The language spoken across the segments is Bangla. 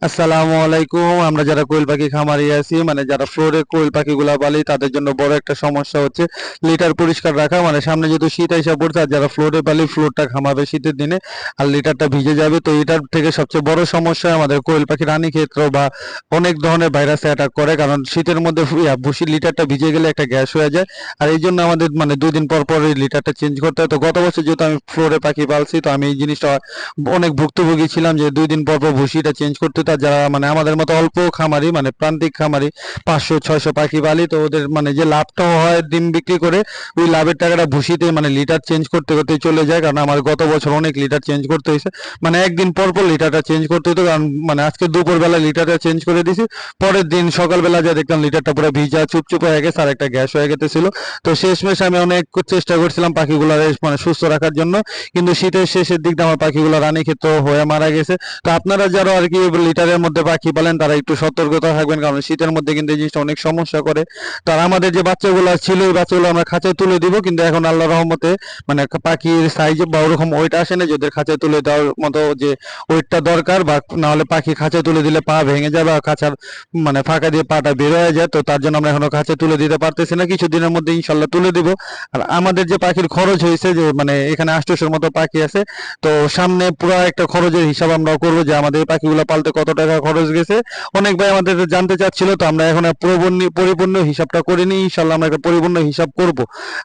আসসালামু আলাইকুম। আমরা যারা কোয়েল পাখি খামারি আছি মানে যারা ফ্লোরে কোয়েল পাখিগুলা পালি, তাদের জন্য বড় একটা সমস্যা হচ্ছে লিটার পরিষ্কার রাখা। মানে সামনে যেহেতু শীত এসে পড়ছে, আর যারা ফ্লোরে পালি, ফ্লোরটা ঘামাবে শীতের দিনে, আর লিটারটা ভিজে যাবে। তো এটার থেকে সবচেয়ে বড় সমস্যা আমাদের কোয়েল পাখি রানী ক্ষেত্র বা অনেক ধরনের ভাইরাসে অ্যাটাক করে। কারণ শীতের মধ্যে ভুসির লিটারটা ভিজে গেলে একটা গ্যাস হয়ে যায়। আর এই জন্য আমাদের মানে দুই দিন পর পর এই লিটারটা চেঞ্জ করতে হয়। তো গত বছর যেহেতু আমি ফ্লোরে পাখি পালছি, তো আমি এই জিনিসটা অনেক ভুক্তভোগী ছিলাম যে দুই দিন পর পর ভুসিটা চেঞ্জ করতে হতো। যারা মানে আমাদের মতো অল্প খামারি মানে প্রান্তিক খামারি, পাঁচশো, ছয়শো পাখি পালি তো ওদের মানে যে লাভটাও হয় ডিম বিক্রি করে, ওই লাভের টাকাটা ভুসিতে মানে লিটার চেঞ্জ করতে করতে চলে যায়। কারণ আমার গত বছর অনেক লিটার চেঞ্জ করতে হয়েছে। মানে একদিন পর পর লিটারটা চেঞ্জ করতে হতো, কারণ মানে আজকে দুপুরবেলা লিটারটা চেঞ্জ করে দিছি। পরের দিন সকালবেলা যা দেখলাম লিটারটা পুরো ভিজা, চুপচুপ হয়ে গেছে, আর একটা গ্যাস হয়ে গেছিল তো শেষমেশ আমি অনেক চেষ্টা করছিলাম পাখিগুলো মানে সুস্থ রাখার জন্য। কিন্তু শীতের শেষের দিকটা আমার পাখিগুলো রানী ক্ষেত্র হয়ে মারা গেছে। তো আপনারা যারা আর কি লিটারের মধ্যে পাখি পালেন তারা একটু সতর্কতা থাকবেন, কারণ শীতের মধ্যে কিন্তু এই জিনিসটা অনেক সমস্যা করে। তার আমাদের যে বাচ্চাগুলো ছিল ওই বাচ্চাগুলো আমরা খাঁচায় তুলে দিব, কিন্তু এখন আল্লাহ রহমতে মানে পাখির সাইজে বা ওরকম ওইটা আসে না, যে ওদের খাঁচায় তুলে দেওয়ার মতো যে ওইটটা দরকার, বা না হলে পাখি খাঁচায় তুলে দিলে পা ভেঙে যাবে আর খাঁচার মানে ফাঁকা দিয়ে পাটা বের হয়ে যায়, তো তার জন্য আমরা এখনও খাঁচায় তুলে দিতে পারতেছি না। কিছুদিনের মধ্যে ইনশাল্লাহ তুলে দিব। আর আমাদের যে পাখির খরচ হয়েছে, যে মানে এখানে আষ্টশোর মতো পাখি আছে, তো সামনে পুরো একটা খরচের হিসাব আমরা করব, যে আমাদের পাখিগুলো পালতে কত টাকা খরচ গেছে? অনেক ভাই আমাদের জানতে চাচ্ছিল, তো আমরা এখন পরিপূর্ণ হিসাবটা করিনি ইনশাল্লাহ আমরা একটা পরিপূর্ণ হিসাব করব।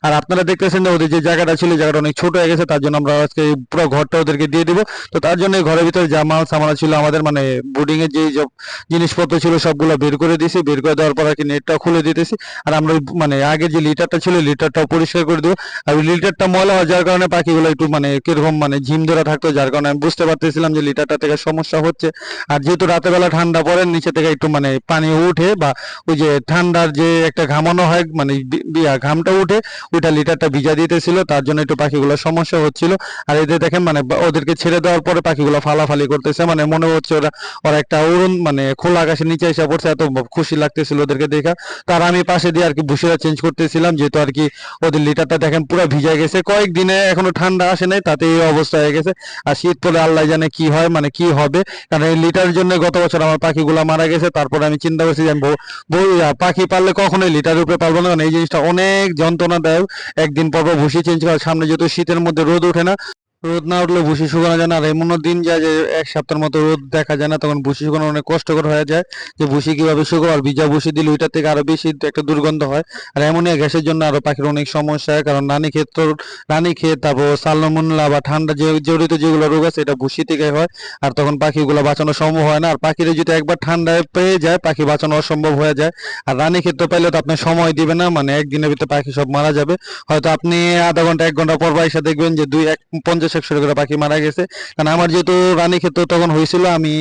আর আপনারা দেখতেছেন যে ওদের যে জায়গাটা ছিল জায়গাটা অনেক ছোট হয়ে গেছে, তার জন্য আমরা আজকে পুরো ঘরটা ওদেরকে দিয়ে দিব। তো তার জন্য ঘরের ভিতরে যা মাল সামানা ছিল, আমাদের মানে বোর্ডিং এর যে জিনিসপত্র ছিল, সবগুলো বের করে দিয়েছি। বের করে দেওয়ার পর আর কি নেটটা খুলে দিতেছি। আর আমরা মানে আগে যে লিটারটা ছিল লিটারটাও পরিষ্কার করে দেবো। আর লিটারটা ময়লা হওয়ার, যার কারণে পাখিগুলো একটু মানে কীরকম মানে ঝিম ধরা থাকতো, যার কারণে আমি বুঝতে পারতেছিলাম যে লিটারটা থেকে সমস্যা হচ্ছে। আর যেহেতু রাতের বেলা ঠান্ডা পড়ে, নিচে থেকে একটু মানে পানি উঠে বা ওই যে ঠান্ডার যে একটা ঘামানো হয় মানে ঘামটা উঠে, ওইটা লিটারটা ভিজা দিতেছিল, তার জন্য একটু পাখিগুলোর সমস্যা হচ্ছিল। আর এদের দেখেন মানে ওদেরকে ছেড়ে দেওয়ার পরে পাখিগুলো ফালাফালি করতেছে মানে মনে হচ্ছে ওরা ওরা একটা অরুণ মানে খোলা আকাশের নিচে এসে পড়ছে, এত খুশি লাগতেছিল ওদেরকে দেখা। তার আমি পাশে দিয়ে আর কি ভুসিরা চেঞ্জ করতেছিলাম, যেহেতু আর কি ওদের লিটারটা দেখেন পুরো ভিজা গেছে। কয়েকদিনে এখনও ঠান্ডা আসে নাই তাতে এই অবস্থা হয়ে গেছে। আর শীত পরে আল্লাহ জানে কি হয় মানে কি হবে, কারণ এই লিটার জন্য গত বছর আমার পাখিগুলো মারা গেছে, তারপরে আমি চিন্তা করছি যে আমি পাখি পারলে কখনোই লিটার উপরে পারব না, কারণ এই জিনিসটা অনেক যন্ত্রণা দেয় একদিন পর ভুসি চেঞ্জ করা সামনে যেহেতু শীতের মধ্যে রোদ ওঠে না রোদ না উঠলে ভুসি শুকানো যায় না। আর এমন দিন যায় যে, এক সপ্তাহের মতো রোদ দেখা যায় না, তখন ভুসি শুকানো অনেক কষ্টকর হয়ে যায় যে ভুসি কীভাবে শুকাবো আর ভিজা ভুসি দিলে ওইটার থেকে আরও বেশি একটা দুর্গন্ধ হয়। আর অ্যামোনিয়া গ্যাসের জন্য আরও পাখির অনেক সমস্যা হয়, কারণ রানী ক্ষেত্র রানী ক্ষেত, তারপর সালমুল্লা বা ঠান্ডা যে জড়িত যেগুলো রোগ আছে, এটা ভুসি থেকে হয়। আর তখন পাখিগুলো বাঁচানো সম্ভব হয় না। আর পাখিরা যদি একবার ঠান্ডায় পেয়ে যায়, পাখি বাঁচানো অসম্ভব হয়ে যায়। আর রানী ক্ষেত্র পাইলে তো আপনি সময় দিবে না মানে একদিনের ভিতরে পাখি সব মারা যাবে। হয়তো আপনি আধা ঘণ্টা, এক ঘণ্টা পর এসে দেখবেন যে, দুই, এক, পঞ্চাশ একশো করে পাখি মারা গেছে। কারণ আমার যেহেতু রানী ক্ষেত্র তখন হয়েছিল, আমি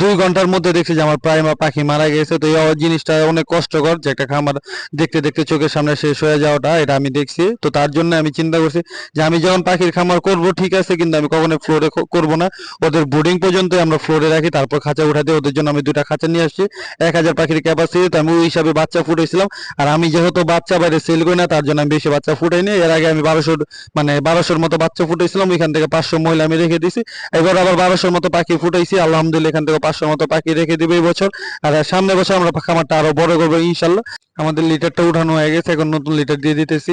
দুই ঘণ্টার মধ্যে দেখছি যে আমার প্রায় পাখি মারা গেছে। তো এই জিনিসটা অনেক কষ্টকর যে একটা খামার দেখতে দেখতে চোখের সামনে শেষ হয়ে যাওয়াটা, এটা আমি দেখছি। তো তার জন্য আমি চিন্তা করছি যে আমি যখন পাখির খামার করব, ঠিক আছে, কিন্তু আমি কখনো ফ্লোরে করব না। ওদের বোর্ডিং পর্যন্ত আমরা ফ্লোরে রাখি, তারপর খাঁচা উঠাতে, ওদের জন্য আমি দুইটা খাঁচা নিয়ে আসছি। এক হাজার পাখির ক্যাপাসিটি তো আমি ওই হিসাবে বাচ্চা ফুটাইছিলাম আর আমি যেহেতু বাচ্চা বাইরে সেল করি না, তার জন্য আমি বেশি বাচ্চা ফুটাইনি। এর আগে আমি বারোশোর মানে বারোশোর মতো বাচ্চা ফুটাইছিলাম ওইখান থেকে পাঁচশো মহিলা আমি রেখে দিছি। এবার আবার বারোশোর মতো পাখি ফুটাইছি, আলহামদুলিল্লাহ এখান থেকে পাঁচশোর মতো পাখি রেখে দিবে এই বছর। আর সামনে বছর আমরা খামারটা আরও বড় করব ইনশাল্লাহ। আমাদের লিটারটা উঠানো হয়ে গেছে, এখন নতুন লিটার দিয়ে দিতেছি।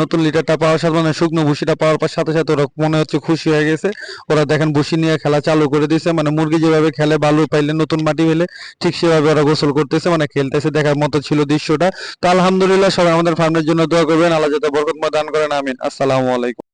নতুন লিটারটা পাওয়ার সাথে মানে শুকনো ভুসিটা পাওয়ার পর সাথে সাথে ওরা মনে হচ্ছে খুশি হয়ে গেছে। ওরা দেখেন ভুসি নিয়ে খেলা চালু করে দিয়েছে মানে মুরগি যেভাবে খেলে, বালু পাইলে নতুন মাটি পেলে ঠিক সেভাবে ওরা গোসল করতেছে মানে খেলতেছে দেখার মতো ছিল দৃশ্যটা। তো আলহামদুলিল্লাহ সবাই আমাদের ফার্মের জন্য দোয়া করবেন, আল্লাহ যাতে দান করেন, আমিন। আসসালামু আলাইকুম।